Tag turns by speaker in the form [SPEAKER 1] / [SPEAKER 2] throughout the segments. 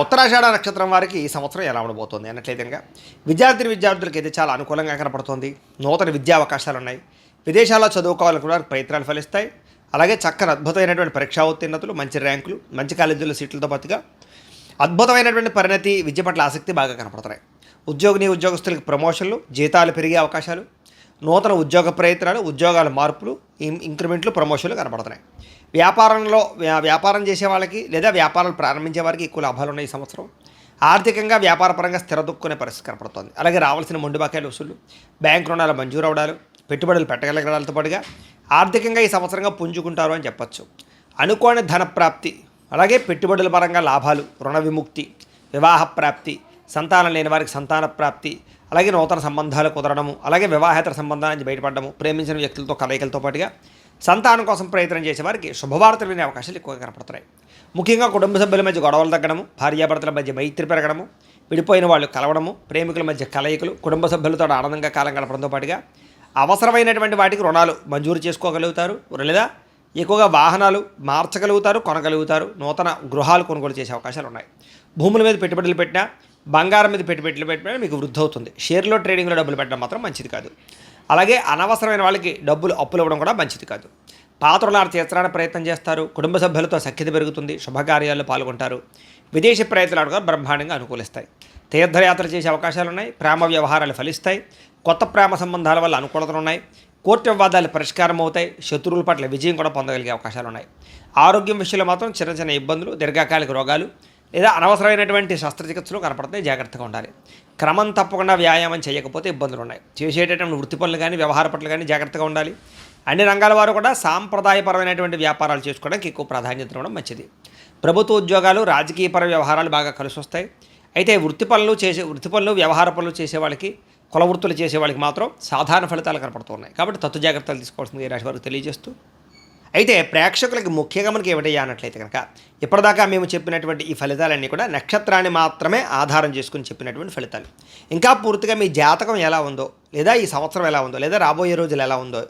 [SPEAKER 1] ఉత్తరాషాఢ నక్షత్రం వారికి ఈ సంవత్సరం ఎలా ఉండబోతోంది అన్నట్లయితే కనుక విద్యార్థి విద్యార్థులకి అయితే చాలా అనుకూలంగా కనపడుతోంది. నూతన విద్యా అవకాశాలు ఉన్నాయి. విదేశాల్లో చదువుకోవాలనుకున్న ప్రయత్నాలు ఫలిస్తాయి. అలాగే చక్కని అద్భుతమైనటువంటి పరీక్షా ఉత్తీర్ణతలు మంచి ర్యాంకులు మంచి కాలేజీల్లో సీట్లతో పాటుగా అద్భుతమైనటువంటి పరిణతి విద్య పట్ల ఆసక్తి బాగా కనపడుతున్నాయి. ఉద్యోగిని ఉద్యోగస్తులకి ప్రమోషన్లు జీతాలు పెరిగే అవకాశాలు నూతన ఉద్యోగ ప్రయత్నాలు ఉద్యోగాల మార్పులు ఇంక్రిమెంట్లు ప్రమోషన్లు కనపడుతున్నాయి వ్యాపారంలో వ్యా- వ్యాపారం చేసే వాళ్ళకి లేదా వ్యాపారాలు ప్రారంభించే వారికి ఎక్కువ లాభాలు ఉన్నాయి ఈ సంవత్సరం. ఆర్థికంగా వ్యాపారపరంగా స్థిరదొక్కునే పరిస్థితి కనపడుతోంది. అలాగే రావాల్సిన మొండి బకాయిల వసూలు బ్యాంక్ రుణాలు మంజూరు అవడాలు పెట్టుబడులు పెట్టగలగడాలతో పాటుగా ఆర్థికంగా ఈ సంవత్సరంగా పుంజుకుంటారు అని చెప్పొచ్చు. అనుకోని ధన ప్రాప్తి అలాగే పెట్టుబడుల పరంగా లాభాలు రుణ విముక్తి వివాహ ప్రాప్తి సంతానం లేని వారికి సంతాన ప్రాప్తి అలాగే నూతన సంబంధాలు కుదరడము అలాగే వివాహేతర సంబంధాల నుంచి బయటపడము ప్రేమించిన వ్యక్తులతో కలయికలతో పాటుగా సంతానం కోసం ప్రయత్నం చేసే వారికి శుభవార్తలు వినే అవకాశాలు ఎక్కువగా కనపడుతున్నాయి. ముఖ్యంగా కుటుంబ సభ్యుల మధ్య గొడవలు తగ్గడము భార్యాభర్తల మధ్య మైత్రి పెరగడము విడిపోయిన వాళ్ళు కలవడము ప్రేమికుల మధ్య కలయికలు కుటుంబ సభ్యులతో ఆనందంగా కాలం గడపడంతో పాటుగా అవసరమైనటువంటి వాటికి రుణాలు మంజూరు చేసుకోగలుగుతారు లేదా ఎక్కువగా వాహనాలు మార్చగలుగుతారు కొనగలుగుతారు నూతన గృహాలు కొనుగోలు చేసే అవకాశాలు ఉన్నాయి. భూముల మీద పెట్టుబడులు పెట్టినా బంగారం మీద పెట్టుబడులు పెట్టినా మీకు వృద్ధి అవుతుంది. షేర్లో ట్రేడింగ్లో డబ్బులు పెట్టడం మాత్రం మంచిది కాదు. అలాగే అనవసరమైన వాళ్ళకి డబ్బులు అప్పులు ఇవ్వడం కూడా మంచిది కాదు. పాత తీర్చడానికి ప్రయత్నం చేస్తారు. కుటుంబ సభ్యులతో సఖ్యత పెరుగుతుంది. శుభకార్యాల్లో పాల్గొంటారు. విదేశీ ప్రయత్నాలు కూడా బ్రహ్మాండంగా అనుకూలిస్తాయి. తీర్థయాత్ర చేసే అవకాశాలు ఉన్నాయి. ప్రేమ వ్యవహారాలు ఫలిస్తాయి. కొత్త ప్రేమ సంబంధాల వల్ల అనుకూలతలు ఉన్నాయి. కోర్టు వివాదాలు పరిష్కారం అవుతాయి. శత్రువుల పట్ల విజయం కూడా పొందగలిగే అవకాశాలు ఉన్నాయి. ఆరోగ్యం విషయంలో మాత్రం చిన్న చిన్న ఇబ్బందులు దీర్ఘకాలిక రోగాలు లేదా అనవసరమైనటువంటి శస్త్రచికిత్సలు కనపడతాయి జాగ్రత్తగా ఉండాలి. క్రమం తప్పకుండా వ్యాయామం చేయకపోతే ఇబ్బందులు ఉన్నాయి. చేసేటటువంటి వృత్తి పనులు కానీ వ్యవహార పనులు కానీ జాగ్రత్తగా ఉండాలి. అన్ని రంగాల వారు కూడా సాంప్రదాయపరమైనటువంటి వ్యాపారాలు చేసుకోవడానికి ఎక్కువ ప్రాధాన్యత ఇవ్వడం మంచిది. ప్రభుత్వ ఉద్యోగాలు రాజకీయపర వ్యవహారాలు బాగా కలిసి వస్తాయి. అయితే వృత్తి పనులు చేసే వృత్తి పనులు వ్యవహార పనులు చేసే వాళ్ళకి కుల వృత్తులు చేసే వాళ్ళకి మాత్రం సాధారణ ఫలితాలు కనపడుతున్నాయి కాబట్టి తత్తు జాగ్రత్తలు తీసుకోవాల్సింది ఈ రాశి వారికి తెలియజేస్తూ అయితే ప్రేక్షకులకి ముఖ్యంగా మనకి ఏమిటయ్యానట్లయితే కనుక ఇప్పటిదాకా మేము చెప్పినటువంటి ఈ ఫలితాలన్నీ కూడా నక్షత్రాన్ని మాత్రమే ఆధారం చేసుకుని చెప్పినటువంటి ఫలితాలు. ఇంకా పూర్తిగా మీ జాతకం ఎలా ఉందో లేదా ఈ సంవత్సరం ఎలా ఉందో లేదా రాబోయే రోజులు ఎలా ఉందో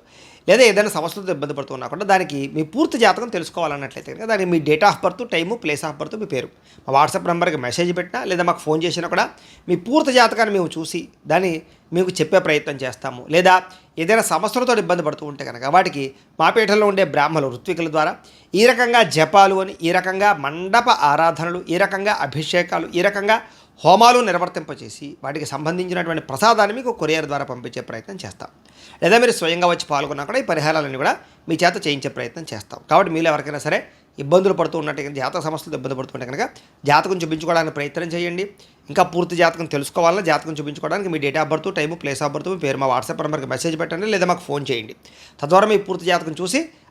[SPEAKER 1] లేదా ఏదైనా సమస్యలతో ఇబ్బంది పడుతున్నా కూడా దానికి మీ పూర్తి జాతకం తెలుసుకోవాలన్నట్లయితే కనుక దానికి మీ date of birth time place of birth మీ పేరు. మా వాట్సాప్ నెంబర్కి మెసేజ్ పెట్టినా లేదా మాకు ఫోన్ చేసినా కూడా మీ పూర్తి జాతకాన్ని మేము చూసి దాన్ని మీకు చెప్పే ప్రయత్నం చేస్తాము. లేదా ఏదైనా సమస్యలతో ఇబ్బంది పడుతూ ఉంటే కనుక వాటికి మా ఉండే బ్రాహ్మణులు ఋత్వికుల ద్వారా ఈ రకంగా జపాలు అని ఈ రకంగా మండప ఆరాధనలు ఈ రకంగా అభిషేకాలు ఈ రకంగా హోమాలు నిర్వర్తింపచేసి వాటికి సంబంధించినటువంటి ప్రసాదాన్ని మీకు కొరియర్ ద్వారా పంపించే ప్రయత్నం చేస్తాం. లేదా మీరు స్వయంగా వచ్చి పాల్గొన్నా కూడా ఈ పరిహారాలన్నీ కూడా మీ చేత చేయించే ప్రయత్నం చేస్తాం. కాబట్టి మీరు ఎవరికైనా సరే ఇబ్బందులు పడుతూ ఉన్నట్టు జాతక సమస్యలతో ఇబ్బంది పడుతుంటే కనుక జాతకం చూపించుకోవడానికి ప్రయత్నం చేయండి. ఇంకా పూర్తి జాతకం తెలుసుకోవాలన్నా జాతకం చూపించుకోవడానికి మీ date of birth time place of birth మీ పేరు మా వాట్సాప్ నెంబర్కి మెసేజ్ పెట్టండి లేదా మాకు ఫోన్ చేయండి. తద్వారా మీ పూర్తి జాతకం చూసి